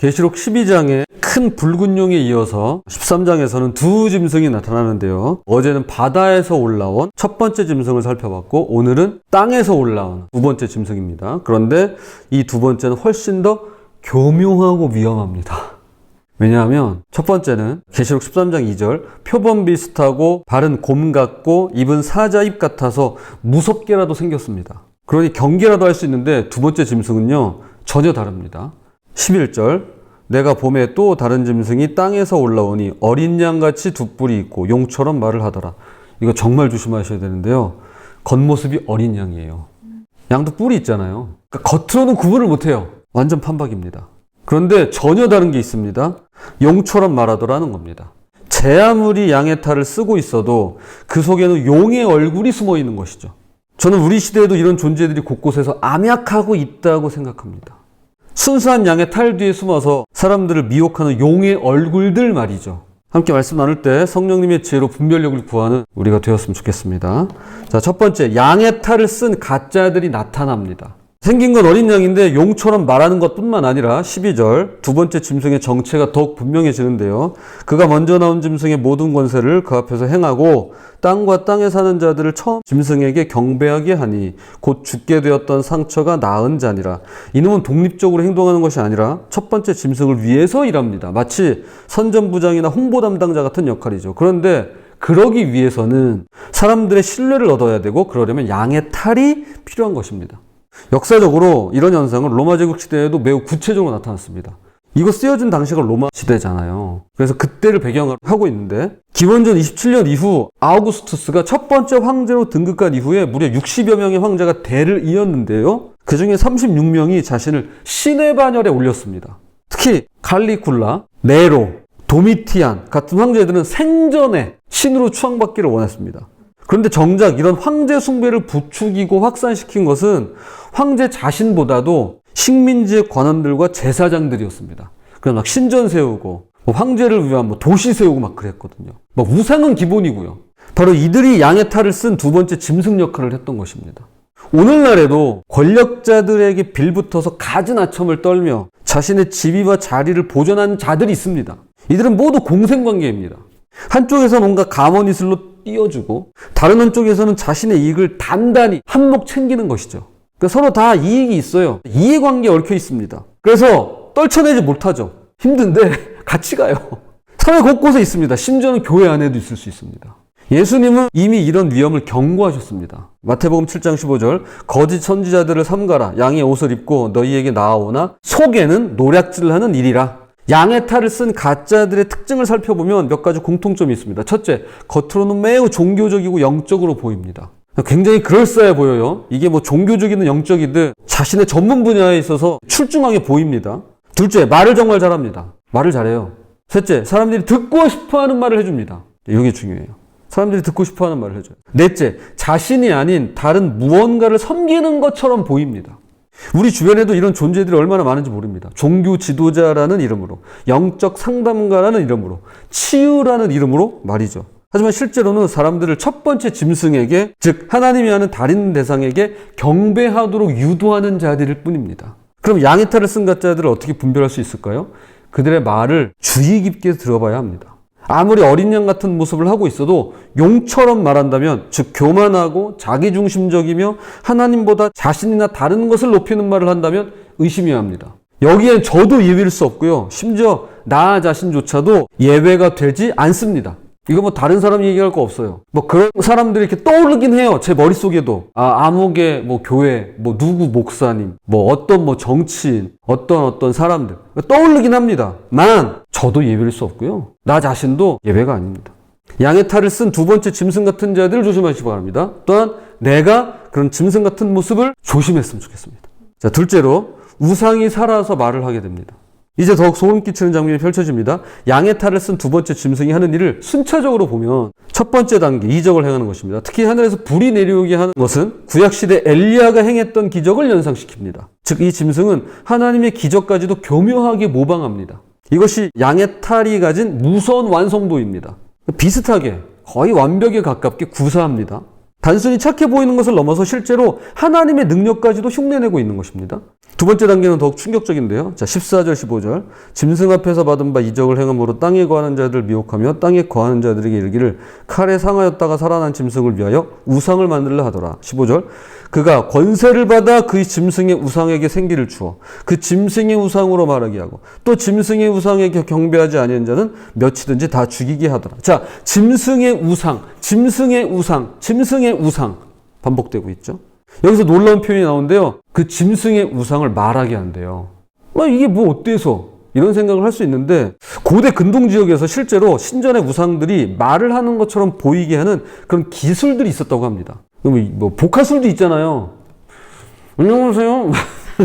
계시록 12장에 큰 붉은 용에 이어서 13장에서는 두 짐승이 나타나는데요. 어제는 바다에서 올라온 첫 번째 짐승을 살펴봤고 오늘은 땅에서 올라온 두 번째 짐승입니다. 그런데 이 두 번째는 훨씬 더 교묘하고 위험합니다. 왜냐하면 첫 번째는 계시록 13장 2절 표범 비슷하고 발은 곰 같고 입은 사자 입 같아서 무섭게라도 생겼습니다. 그러니 경계라도 할 수 있는데 두 번째 짐승은요 전혀 다릅니다. 11절 내가 봄에 또 다른 짐승이 땅에서 올라오니 어린 양같이 두 뿔이 있고 용처럼 말을 하더라. 이거 정말 조심하셔야 되는데요. 겉모습이 어린 양이에요. 양도 뿔이 있잖아요. 그러니까 겉으로는 구분을 못해요. 완전 판박입니다. 그런데 전혀 다른 게 있습니다. 용처럼 말하더라는 겁니다. 제 아무리 양의 탈을 쓰고 있어도 그 속에는 용의 얼굴이 숨어 있는 것이죠. 저는 우리 시대에도 이런 존재들이 곳곳에서 암약하고 있다고 생각합니다. 순수한 양의 탈 뒤에 숨어서 사람들을 미혹하는 용의 얼굴들 말이죠. 함께 말씀 나눌 때 성령님의 지혜로 분별력을 구하는 우리가 되었으면 좋겠습니다. 자, 첫 번째, 양의 탈을 쓴 가짜들이 나타납니다. 생긴 건 어린 양인데 용처럼 말하는 것뿐만 아니라 12절 두 번째 짐승의 정체가 더욱 분명해지는데요. 그가 먼저 나온 짐승의 모든 권세를 그 앞에서 행하고 땅과 땅에 사는 자들을 처음 짐승에게 경배하게 하니 곧 죽게 되었던 상처가 나은 자니라. 이놈은 독립적으로 행동하는 것이 아니라 첫 번째 짐승을 위해서 일합니다. 마치 선전부장이나 홍보 담당자 같은 역할이죠. 그런데 그러기 위해서는 사람들의 신뢰를 얻어야 되고 그러려면 양의 탈이 필요한 것입니다. 역사적으로 이런 현상은 로마 제국 시대에도 매우 구체적으로 나타났습니다. 이거 쓰여진 당시가 로마 시대잖아요. 그래서 그때를 배경으로 하고 있는데 기원전 27년 이후 아우구스투스가 첫 번째 황제로 등극한 이후에 무려 60여 명의 황제가 대를 이었는데요. 그 중에 36명이 자신을 신의 반열에 올렸습니다. 특히 칼리굴라, 네로, 도미티안 같은 황제들은 생전에 신으로 추앙받기를 원했습니다. 그런데 정작 이런 황제 숭배를 부추기고 확산시킨 것은 황제 자신보다도 식민지의 관원들과 제사장들이었습니다. 그래서 막 신전 세우고 뭐 황제를 위한 뭐 도시 세우고 막 그랬거든요. 막 우상은 기본이고요. 바로 이들이 양의 탈을 쓴 두 번째 짐승 역할을 했던 것입니다. 오늘날에도 권력자들에게 빌붙어서 갖은 아첨을 떨며 자신의 지위와 자리를 보존하는 자들이 있습니다. 이들은 모두 공생관계입니다. 한쪽에서 뭔가 감언이슬로 띄워주고 다른 한쪽에서는 자신의 이익을 단단히 한몫 챙기는 것이죠. 그러니까 서로 다 이익이 있어요. 이해관계에 얽혀 있습니다. 그래서 떨쳐내지 못하죠. 힘든데 같이 가요. 사회 곳곳에 있습니다. 심지어는 교회 안에도 있을 수 있습니다. 예수님은 이미 이런 위험을 경고하셨습니다. 마태복음 7장 15절 거짓 선지자들을 삼가라 양의 옷을 입고 너희에게 나아오나 속에는 노략질을 하는 일이라 양의 탈을 쓴 가짜들의 특징을 살펴보면 몇 가지 공통점이 있습니다. 첫째, 겉으로는 매우 종교적이고 영적으로 보입니다. 굉장히 그럴싸해 보여요. 이게 뭐 종교적이든 영적이든 자신의 전문 분야에 있어서 출중하게 보입니다. 둘째, 말을 정말 잘합니다. 말을 잘해요. 셋째, 사람들이 듣고 싶어 하는 말을 해줍니다. 이게 중요해요. 사람들이 듣고 싶어 하는 말을 해줘요. 넷째, 자신이 아닌 다른 무언가를 섬기는 것처럼 보입니다. 우리 주변에도 이런 존재들이 얼마나 많은지 모릅니다. 종교 지도자라는 이름으로, 영적 상담가라는 이름으로, 치유라는 이름으로 말이죠. 하지만 실제로는 사람들을 첫 번째 짐승에게, 즉, 하나님이 하는 다른 대상에게 경배하도록 유도하는 자들일 뿐입니다. 그럼 양의 탈을 쓴 가짜들을 어떻게 분별할 수 있을까요? 그들의 말을 주의 깊게 들어봐야 합니다. 아무리 어린 양 같은 모습을 하고 있어도 용처럼 말한다면 즉 교만하고 자기중심적이며 하나님보다 자신이나 다른 것을 높이는 말을 한다면 의심해야 합니다. 여기엔 저도 예외일 수 없고요. 심지어 나 자신조차도 예외가 되지 않습니다. 이거 뭐 다른 사람 얘기할 거 없어요. 뭐 그런 사람들이 이렇게 떠오르긴 해요. 제 머릿속에도. 아, 암흑의 뭐 교회, 뭐 누구 목사님, 뭐 어떤 뭐 정치인, 어떤 어떤 사람들. 떠오르긴 합니다. 만, 저도 예외일 수 없고요. 나 자신도 예외가 아닙니다. 양의 탈을 쓴 두 번째 짐승 같은 자들을 조심하시기 바랍니다. 또한 내가 그런 짐승 같은 모습을 조심했으면 좋겠습니다. 자, 둘째로 우상이 살아서 말을 하게 됩니다. 이제 더욱 소름 끼치는 장면이 펼쳐집니다. 양의 탈을 쓴 두 번째 짐승이 하는 일을 순차적으로 보면 첫 번째 단계 이적을 행하는 것입니다. 특히 하늘에서 불이 내려오게 하는 것은 구약시대 엘리야가 행했던 기적을 연상시킵니다. 즉 이 짐승은 하나님의 기적까지도 교묘하게 모방합니다. 이것이 양의 탈이 가진 무서운 완성도입니다. 비슷하게 거의 완벽에 가깝게 구사합니다. 단순히 착해 보이는 것을 넘어서 실제로 하나님의 능력까지도 흉내내고 있는 것입니다. 두 번째 단계는 더욱 충격적인데요. 자, 14절, 15절. 짐승 앞에서 받은 바 이적을 행함으로 땅에 거하는 자들을 미혹하며 땅에 거하는 자들에게 이르기를 칼에 상하였다가 살아난 짐승을 위하여 우상을 만들려 하더라. 15절. 그가 권세를 받아 그 짐승의 우상에게 생기를 주어 그 짐승의 우상으로 말하게 하고 또 짐승의 우상에게 경배하지 아니한 자는 몇이든지 다 죽이게 하더라. 자, 짐승의 우상, 짐승의 우상, 짐승의 우상 반복되고 있죠. 여기서 놀라운 표현이 나오는데요. 그 짐승의 우상을 말하게 한대요. 뭐 이게 뭐 어때서? 이런 생각을 할 수 있는데 고대 근동 지역에서 실제로 신전의 우상들이 말을 하는 것처럼 보이게 하는 그런 기술들이 있었다고 합니다. 뭐 복화술도 있잖아요. 안녕하세요.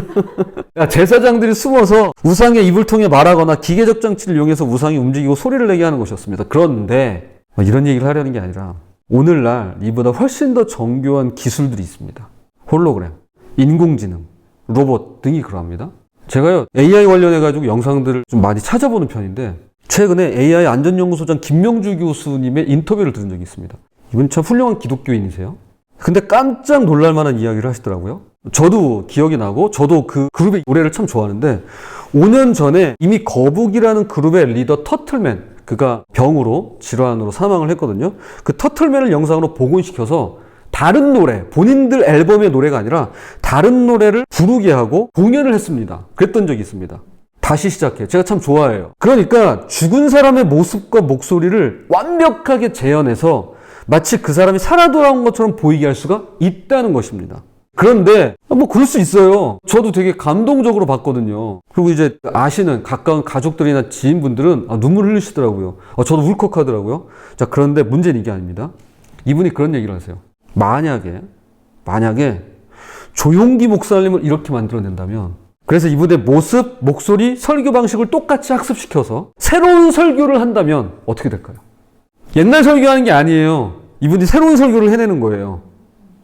야, 제사장들이 숨어서 우상의 입을 통해 말하거나 기계적 장치를 이용해서 우상이 움직이고 소리를 내게 하는 것이었습니다. 그런데 뭐 이런 얘기를 하려는 게 아니라 오늘날 이보다 훨씬 더 정교한 기술들이 있습니다. 홀로그램, 인공지능, 로봇 등이 그러합니다. 제가요, AI 관련해 가지고 영상들을 좀 많이 찾아보는 편인데, 최근에 AI 안전연구소장 김명주 교수님의 인터뷰를 들은 적이 있습니다. 이분 참 훌륭한 기독교인이세요. 근데 깜짝 놀랄 만한 이야기를 하시더라고요. 저도 기억이 나고, 저도 그 그룹의 노래를 참 좋아하는데, 5년 전에 이미 거북이라는 그룹의 리더 터틀맨, 그가 병으로, 질환으로 사망을 했거든요. 그 터틀맨을 영상으로 복원시켜서 다른 노래, 본인들 앨범의 노래가 아니라 다른 노래를 부르게 하고 공연을 했습니다. 그랬던 적이 있습니다. 다시 시작해. 제가 참 좋아해요. 그러니까 죽은 사람의 모습과 목소리를 완벽하게 재현해서 마치 그 사람이 살아 돌아온 것처럼 보이게 할 수가 있다는 것입니다. 그런데 뭐 그럴 수 있어요. 저도 되게 감동적으로 봤거든요. 그리고 이제 아시는 가까운 가족들이나 지인분들은 아, 눈물 흘리시더라고요. 아, 저도 울컥하더라고요. 자 그런데 문제는 이게 아닙니다. 이분이 그런 얘기를 하세요. 만약에 만약에 조용기 목사님을 이렇게 만들어낸다면 그래서 이분의 모습, 목소리, 설교 방식을 똑같이 학습시켜서 새로운 설교를 한다면 어떻게 될까요? 옛날 설교하는 게 아니에요. 이분이 새로운 설교를 해내는 거예요.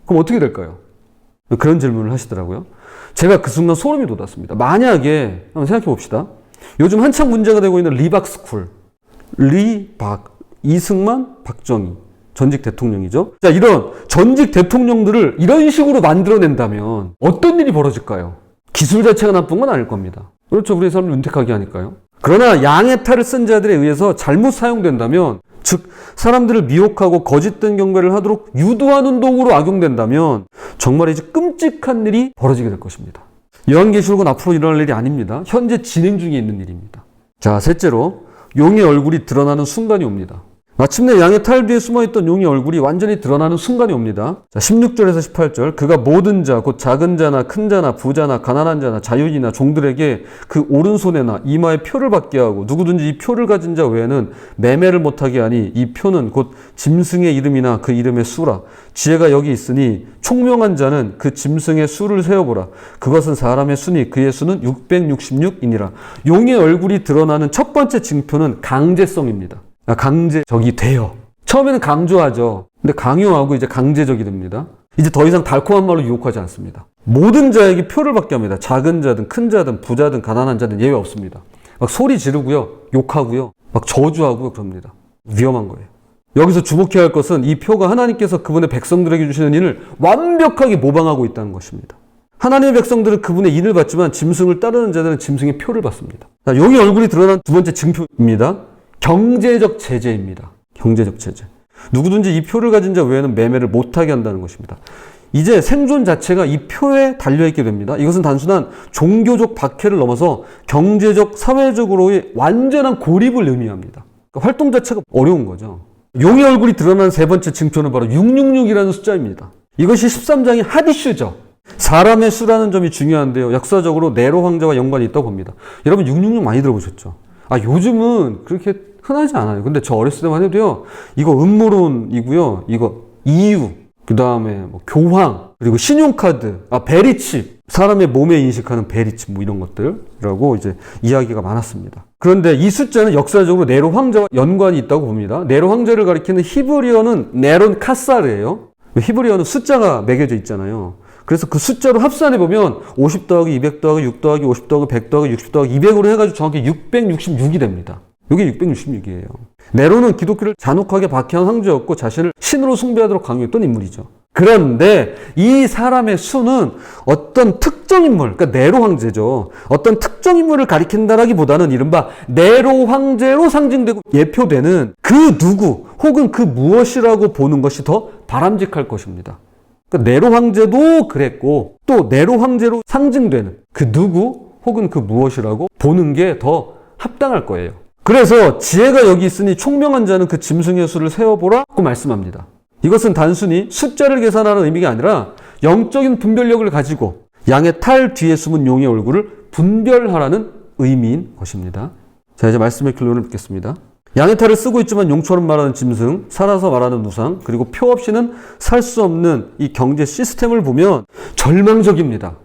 그럼 어떻게 될까요? 그런 질문을 하시더라고요. 제가 그 순간 소름이 돋았습니다. 만약에 한번 생각해 봅시다. 요즘 한창 문제가 되고 있는 리박스쿨, 리박, 이승만, 박정희 전직 대통령이죠. 자, 이런 전직 대통령들을 이런 식으로 만들어낸다면 어떤 일이 벌어질까요? 기술 자체가 나쁜 건 아닐 겁니다. 그렇죠. 우리의 삶을 윤택하게 하니까요. 그러나 양의 탈을 쓴 자들에 의해서 잘못 사용된다면 즉 사람들을 미혹하고 거짓된 경배를 하도록 유도하는 도구로 악용된다면 정말이지 끔찍한 일이 벌어지게 될 것입니다. 요한계시록은 앞으로 일어날 일이 아닙니다. 현재 진행 중에 있는 일입니다. 자, 셋째로 용의 얼굴이 드러나는 순간이 옵니다. 마침내 양의 탈 뒤에 숨어있던 용의 얼굴이 완전히 드러나는 순간이 옵니다. 자, 16절에서 18절. 그가 모든 자, 곧 작은 자나 큰 자나 부자나 가난한 자나 자유인이나 종들에게 그 오른손에나 이마에 표를 받게 하고 누구든지 이 표를 가진 자 외에는 매매를 못하게 하니 이 표는 곧 짐승의 이름이나 그 이름의 수라. 지혜가 여기 있으니 총명한 자는 그 짐승의 수를 세어보라. 그것은 사람의 수니 그의 수는 666이니라. 용의 얼굴이 드러나는 첫 번째 징표는 강제성입니다. 아, 강제적이 돼요. 처음에는 강조하죠. 근데 강요하고 이제 강제적이 됩니다. 이제 더 이상 달콤한 말로 유혹하지 않습니다. 모든 자에게 표를 받게 합니다. 작은 자든 큰 자든 부자든 가난한 자든 예외 없습니다. 막 소리 지르고요. 욕하고요. 막 저주하고요. 그럽니다. 위험한 거예요. 여기서 주목해야 할 것은 이 표가 하나님께서 그분의 백성들에게 주시는 일을 완벽하게 모방하고 있다는 것입니다. 하나님의 백성들은 그분의 인을 받지만 짐승을 따르는 자들은 짐승의 표를 받습니다. 자, 용의 얼굴이 드러난 두 번째 증표입니다. 경제적 제재입니다. 경제적 제재. 누구든지 이 표를 가진 자 외에는 매매를 못하게 한다는 것입니다. 이제 생존 자체가 이 표에 달려있게 됩니다. 이것은 단순한 종교적 박해를 넘어서 경제적, 사회적으로의 완전한 고립을 의미합니다. 그러니까 활동 자체가 어려운 거죠. 용의 얼굴이 드러난 세 번째 징표는 바로 666이라는 숫자입니다. 이것이 13장의 핫이슈죠. 사람의 수라는 점이 중요한데요. 역사적으로 네로 황제와 연관이 있다고 봅니다. 여러분 666 많이 들어보셨죠? 아, 요즘은 그렇게 흔하지 않아요. 근데 저 어렸을 때만 해도요, 이거 음모론이고요, 이거 이유, 그 다음에 뭐 교황, 그리고 신용카드, 아, 베리칩, 사람의 몸에 인식하는 베리칩, 뭐 이런 것들이라고 이제 이야기가 많았습니다. 그런데 이 숫자는 역사적으로 네로 황제와 연관이 있다고 봅니다. 네로 황제를 가리키는 히브리어는 네론 카사르예요. 히브리어는 숫자가 매겨져 있잖아요. 그래서 그 숫자로 합산해 보면 50 더하기 200 더하기 6 더하기 50 더하기 100 더하기 60 더하기 200으로 해가지고 정확히 666이 됩니다. 이게 666이에요. 네로는 기독교를 잔혹하게 박해한 황제였고 자신을 신으로 숭배하도록 강요했던 인물이죠. 그런데 이 사람의 수는 어떤 특정 인물, 그러니까 네로 황제죠. 어떤 특정 인물을 가리킨다라기보다는 이른바 네로 황제로 상징되고 예표되는 그 누구 혹은 그 무엇이라고 보는 것이 더 바람직할 것입니다. 그러니까 네로 황제도 그랬고 또 네로 황제로 상징되는 그 누구 혹은 그 무엇이라고 보는 게 더 합당할 거예요. 그래서 지혜가 여기 있으니 총명한 자는 그 짐승의 수를 세어보라고 말씀합니다. 이것은 단순히 숫자를 계산하는 의미가 아니라 영적인 분별력을 가지고 양의 탈 뒤에 숨은 용의 얼굴을 분별하라는 의미인 것입니다. 자, 이제 말씀의 결론을 뵙겠습니다. 양의 탈을 쓰고 있지만 용처럼 말하는 짐승, 살아서 말하는 우상, 그리고 표 없이는 살 수 없는 이 경제 시스템을 보면 절망적입니다.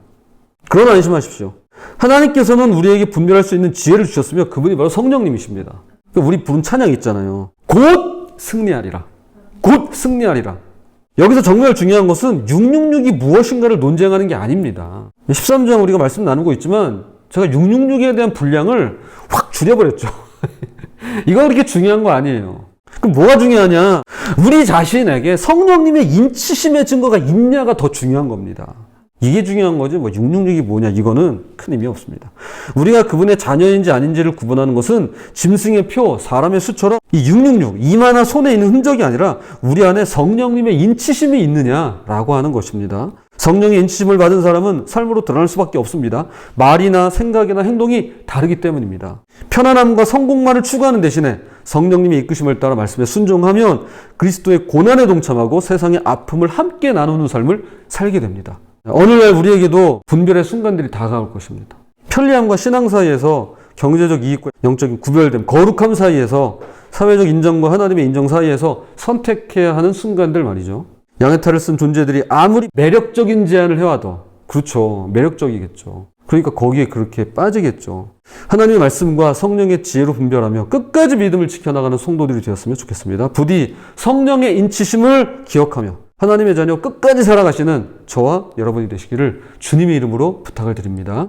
그러나 안심하십시오. 하나님께서는 우리에게 분별할 수 있는 지혜를 주셨으며 그분이 바로 성령님이십니다. 그러니까 우리 부른 찬양 있잖아요. 곧 승리하리라. 곧 승리하리라. 여기서 정말 중요한 것은 666이 무엇인가를 논쟁하는 게 아닙니다. 13장 우리가 말씀 나누고 있지만 제가 666에 대한 분량을 확 줄여버렸죠. 이거 그렇게 중요한 거 아니에요. 그럼 뭐가 중요하냐? 우리 자신에게 성령님의 인치심의 증거가 있냐가 더 중요한 겁니다. 이게 중요한 거지, 뭐, 666이 뭐냐, 이거는 큰 의미 없습니다. 우리가 그분의 자녀인지 아닌지를 구분하는 것은 짐승의 표, 사람의 수처럼 이 666, 이마나 손에 있는 흔적이 아니라 우리 안에 성령님의 인치심이 있느냐라고 하는 것입니다. 성령의 인치심을 받은 사람은 삶으로 드러날 수밖에 없습니다. 말이나 생각이나 행동이 다르기 때문입니다. 편안함과 성공만을 추구하는 대신에 성령님의 이끄심을 따라 말씀에 순종하면 그리스도의 고난에 동참하고 세상의 아픔을 함께 나누는 삶을 살게 됩니다. 오늘날 우리에게도 분별의 순간들이 다가올 것입니다. 편리함과 신앙 사이에서 경제적 이익과 영적인 구별됨, 거룩함 사이에서 사회적 인정과 하나님의 인정 사이에서 선택해야 하는 순간들 말이죠. 양의 탈을 쓴 존재들이 아무리 매력적인 제안을 해와도 그렇죠. 매력적이겠죠. 그러니까 거기에 그렇게 빠지겠죠. 하나님의 말씀과 성령의 지혜로 분별하며 끝까지 믿음을 지켜나가는 성도들이 되었으면 좋겠습니다. 부디 성령의 인치심을 기억하며 하나님의 자녀 끝까지 살아가시는 저와 여러분이 되시기를 주님의 이름으로 부탁을 드립니다.